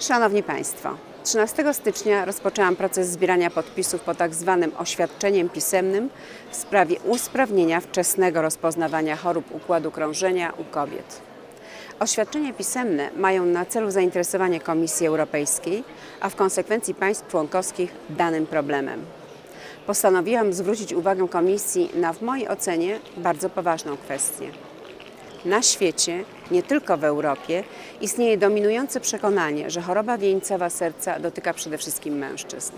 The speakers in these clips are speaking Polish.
Szanowni Państwo, 13 stycznia rozpoczęłam proces zbierania podpisów pod tak zwanym oświadczeniem pisemnym w sprawie usprawnienia wczesnego rozpoznawania chorób układu krążenia u kobiet. Oświadczenia pisemne mają na celu zainteresowanie Komisji Europejskiej, a w konsekwencji państw członkowskich danym problemem. Postanowiłam zwrócić uwagę Komisji na, w mojej ocenie, bardzo poważną kwestię. Na świecie, nie tylko w Europie, istnieje dominujące przekonanie, że choroba wieńcowa serca dotyka przede wszystkim mężczyzn.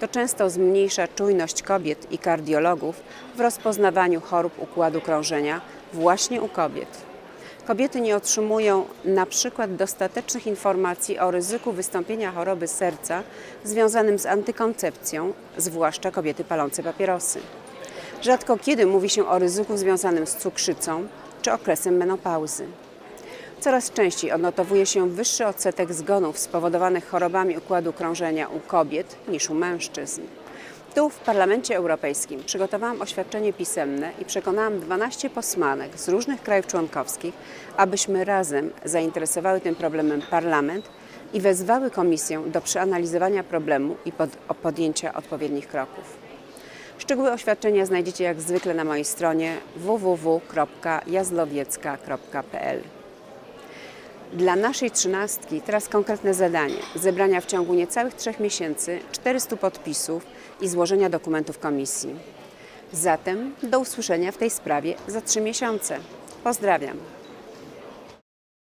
To często zmniejsza czujność kobiet i kardiologów w rozpoznawaniu chorób układu krążenia właśnie u kobiet. Kobiety nie otrzymują na przykład dostatecznych informacji o ryzyku wystąpienia choroby serca związanym z antykoncepcją, zwłaszcza kobiety palące papierosy. Rzadko kiedy mówi się o ryzyku związanym z cukrzycą czy okresem menopauzy. Coraz częściej odnotowuje się wyższy odsetek zgonów spowodowanych chorobami układu krążenia u kobiet niż u mężczyzn. Tu w Parlamencie Europejskim przygotowałam oświadczenie pisemne i przekonałam 12 posłanek z różnych krajów członkowskich, abyśmy razem zainteresowały tym problemem Parlament i wezwały Komisję do przeanalizowania problemu i pod, podjęcia odpowiednich kroków. Szczegóły oświadczenia znajdziecie jak zwykle na mojej stronie www.jazlowiecka.pl. Dla naszej trzynastki teraz konkretne zadanie zebrania w ciągu niecałych trzech miesięcy 400 podpisów i złożenia dokumentów komisji. Zatem do usłyszenia w tej sprawie za trzy miesiące. Pozdrawiam.